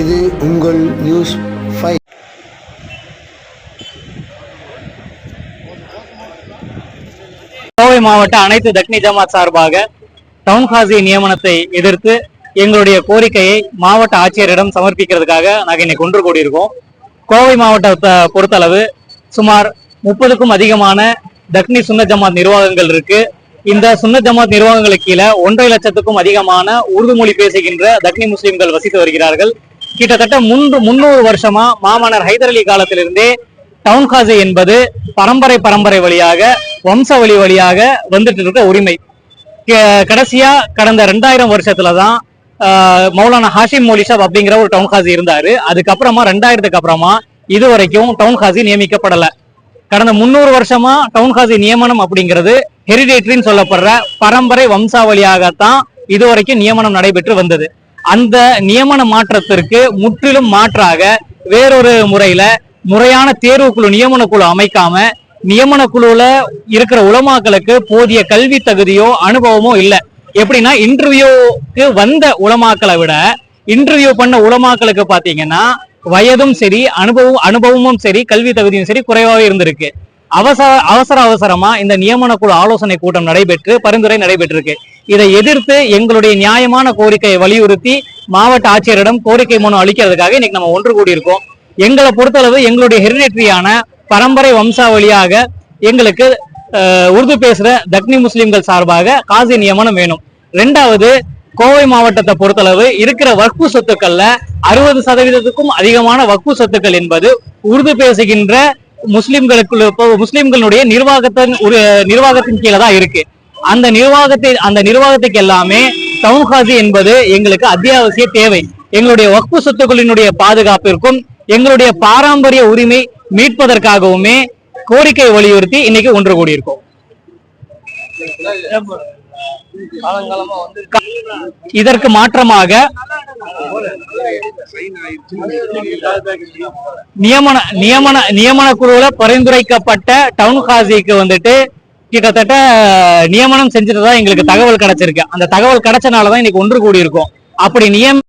இது உங்கள் news five Kovai மாவட்ட அனைத்து தக்னி ஜமாத் சார்பாக டவுன் ஹாசி நியமனத்தை எதிர்த்து எங்களுடைய கோரிக்கையை மாவட்ட ஆட்சியரிடம் சமர்ப்பிக்கிறதுக்காக நாங்கள் இன்னைக்கு ஒன்று கூடியிருக்கோம். கோவை மாவட்டத்தை பொறுத்தளவு சுமார் முப்பதுக்கும் அதிகமான தக்னி சுன்ன ஜமாத் நிர்வாகங்கள் இருக்கு. இந்த சுன்ன ஜமாத் நிர்வாகங்களுக்கு கீழே ஒன்றரை லட்சத்துக்கும் அதிகமான உருது மொழி பேசுகின்ற தக்னி முஸ்லிம்கள் வசித்து வருகிறார்கள். கிட்டத்தட்ட முன்று முன்னூறு வருஷமா மாமன்னர் ஹைதர் அலி காலத்திலிருந்தே டவுன் காசி என்பது பரம்பரை பரம்பரை வழியாக வம்ச வழி வழியாக வந்துட்டு இருக்க உரிமை. கடைசியா கடந்த ரெண்டாயிரம் வருஷத்துல தான் மௌலானா ஹாஷிம் மௌலிஷாப் அப்படிங்கிற ஒரு டவுன் காசி இருந்தாரு. அதுக்கப்புறமா ரெண்டாயிரத்துக்கு அப்புறமா இது வரைக்கும் டவுன் காசி நியமிக்கப்படல. கடந்த முன்னூறு வருஷமா டவுன் காசி நியமனம் அப்படிங்கிறது ஹெரிடேட்ரின்னு சொல்லப்படுற பரம்பரை வம்சாவளியாகத்தான் இதுவரைக்கும் நியமனம் நடைபெற்று வந்தது. அந்த நியமன மாற்றத்திற்கு முற்றிலும் மாற்றாக வேறொரு முறையில முறையான தேர்வுக்குழு நியமன குழு அமைக்காம நியமன குழுல இருக்கிற உலமாக்களுக்கு போதிய கல்வி தகுதியோ அனுபவமோ இல்லை. எப்படின்னா இன்டர்வியூக்கு வந்த உலமாக்களை விட இன்டர்வியூ பண்ண உலமாக்களுக்கு பாத்தீங்கன்னா வயதும் சரி அனுபவம் அனுபவமும் சரி கல்வி தகுதியும் சரி குறைவாகவே இருந்திருக்கு. அவசர அவசர அவசரமா இந்த நியமன குழு ஆலோசனை கூட்டம் நடைபெற்று பரிந்துரை நடைபெற்றிருக்கு. இதை எதிர்த்து எங்களுடைய நியாயமான கோரிக்கையை வலியுறுத்தி மாவட்ட ஆட்சியரிடம் கோரிக்கை மனு அளிக்கிறதுக்காக இன்னைக்கு நம்ம ஒன்று கூடியிருக்கோம். எங்களை பொறுத்தளவு எங்களுடைய ஹெரிடேட்டரியான பரம்பரை வம்சாவளியாக எங்களுக்கு உருது பேசுற தக்னி முஸ்லிம்கள் சார்பாக காசி நியமனம் வேணும். ரெண்டாவது கோவை மாவட்டத்தை பொறுத்தளவு இருக்கிற வக்பு சொத்துக்கள்ல அறுபது சதவீதத்துக்கும் அதிகமான வக்பு சொத்துக்கள் என்பது உருது பேசுகின்ற முஸ்லிம்களுக்குள்ள முஸ்லிம்களுடைய நிர்வாகத்தின் ஒரு நிர்வாகத்தின் கீழே தான் இருக்கு. அந்த நிர்வாகத்தை அந்த நிர்வாகத்துக்கு எல்லாமே டவுன் என்பது எங்களுக்கு அத்தியாவசிய தேவை. எங்களுடைய வக்பு சொத்துக்களினுடைய பாதுகாப்பிற்கும் எங்களுடைய பாரம்பரிய உரிமை மீட்பதற்காகவுமே கோரிக்கை வலியுறுத்தி இன்னைக்கு ஒன்று கூடியிருக்கோம். இதற்கு மாற்றமாக நியமன நியமன நியமன குழுவுல பரிந்துரைக்கப்பட்ட டவுன் ஹாசிக்கு வந்துட்டு கிட்டத்தட்ட நியமனம் செஞ்சுட்டு தான் எங்களுக்கு தகவல் கிடைச்சிருக்கு. அந்த தகவல் கிடைச்சனாலதான் இன்னைக்கு ஒன்று கூடி இருக்கும் அப்படி நியம்